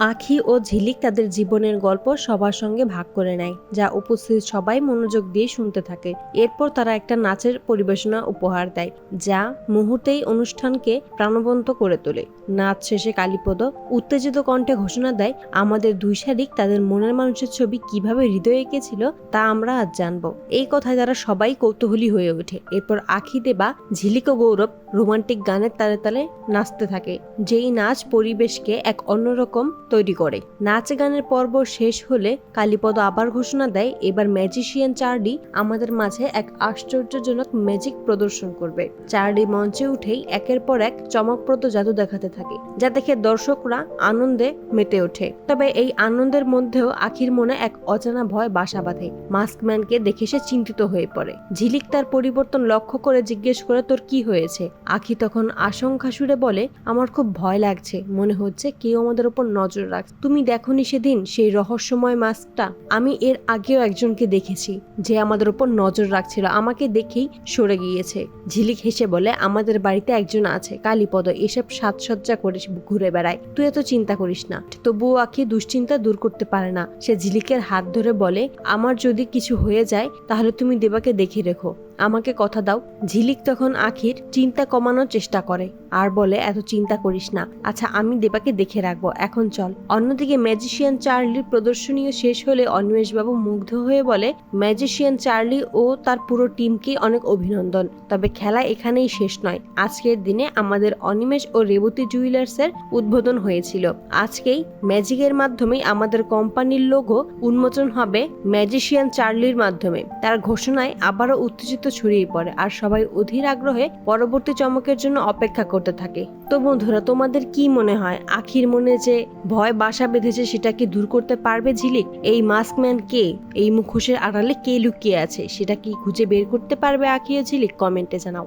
আখি ও ঝিলিক তাদের জীবনের গল্প সবার সঙ্গে ভাগ করে নেয়, যা উপস্থিত সবাই মনোযোগ দিয়ে শুনতে থাকে। এরপর তারা একটা নাচের পরিবেশনা উপহার দেয়, যা মুহূর্তেই অনুষ্ঠানকে প্রাণবন্ত করে তোলে। নাচ শেষে কালীপদ উত্তেজিত কণ্ঠে ঘোষণা দেয়, আমাদের দুই শালিক তাদের মনের মানুষের ছবি কীভাবে হৃদয়ে এঁকেছিল তা আমরা আজ জানব। এই কথায় তারা সবাই কৌতূহলী হয়ে ওঠে। এরপর আখি দেবা, ঝিলিক ও গৌরব রোমান্টিক গানের তালে তালে নাচতে থাকে, যেই নাচ পরিবেশকে এক অন্যরকম তৈরি করে। নাচ গানের পর্ব শেষ হলে কালীপদ আবার ঘোষণা দেয়, এবার ম্যাজিশিয়ান চার্লি আমাদের মাঝে এক আশ্চর্যজনক ম্যাজিক প্রদর্শন করবে। চার্লি মঞ্চে উঠেই একের পর এক চমকপ্রদ জাদু দেখাতে থাকে, যা দেখে দর্শকরা আনন্দে মেতে ওঠে। তবে এই আনন্দের মধ্যেও আখির মনে এক অজানা ভয় বাসা বাঁধে। মাস্কম্যানকে দেখে সে চিন্তিত হয়ে পড়ে। ঝিলিক তার পরিবর্তন লক্ষ্য করে জিজ্ঞেস করে, তোর কি হয়েছে? আখি তখন আশঙ্কা সুরে বলে, আমার খুব ভয় লাগছে। মনে হচ্ছে কেউ আমাদের উপর নজর রাখ। তুমি দেখনি সেদিন সেই রহস্যময় মাস্কটা? আমি এর আগেও একজনকে দেখেছি, যে আমাদের উপর নজর রাখছিল। আমাকে দেখেই সরে গিয়েছে। ঝিলিক হেসে বলে, আমাদের বাড়িতে একজন আছে, কালীপদ। এসব সাজসজ্জা করে ঘুরে বেড়ায়। তুই এত চিন্তা করিস না। তবুও আখি দুশ্চিন্তা দূর করতে পারে না। সে ঝিলিকের হাত ধরে বলে, আমার যদি কিছু হয়ে যায়, তাহলে তুমি দেবাকে দেখে রেখো। আমাকে কথা দাও। ঝিলিক তখন আখির চিন্তা কমানোর চেষ্টা করে। আর বলে, এত চিন্তা করিস না। আচ্ছা আমি দেবাকে দেখে রাখব। এখন চল। অন্যদিকে ম্যাজিশিয়ান চার্লির প্রদর্শনীও শেষ হলে অন্বেষবাবু মুগ্ধ হয়ে বলে, ম্যাজিশিয়ান চার্লি ও তার পুরো টিমকে অনেক অভিনন্দন। তবে খেলা এখানেই শেষ নয়। আজকের দিনে আমাদের অনিমেষ ও রেবতী জুয়েলার্সের উদ্বোধন হয়েছিল। আজকেই ম্যাজিকের মাধ্যমেই আমাদের কোম্পানির লোগো উন্মোচন হবে ম্যাজিশিয়ান চার্লির মাধ্যমে। তার ঘোষণায় আবারও উত্তেজিত ছড়িয়ে পড়ে, আর সবাই অধীর আগ্রহে পরবর্তী চমকের জন্য অপেক্ষা করতে থাকে। তো বন্ধুরা, তোমাদের কি মনে হয়? আখির মনে যে ভয় বাসা বেঁধেছে, সেটা কি দূর করতে পারবে ঝিলিক? এই মাস্কম্যান কে? এই মুখোশের আড়ালে কে লুকিয়ে আছে? সেটা কি খুঁজে বের করতে পারবে আখি ঝিলিক? কমেন্টে জানাও।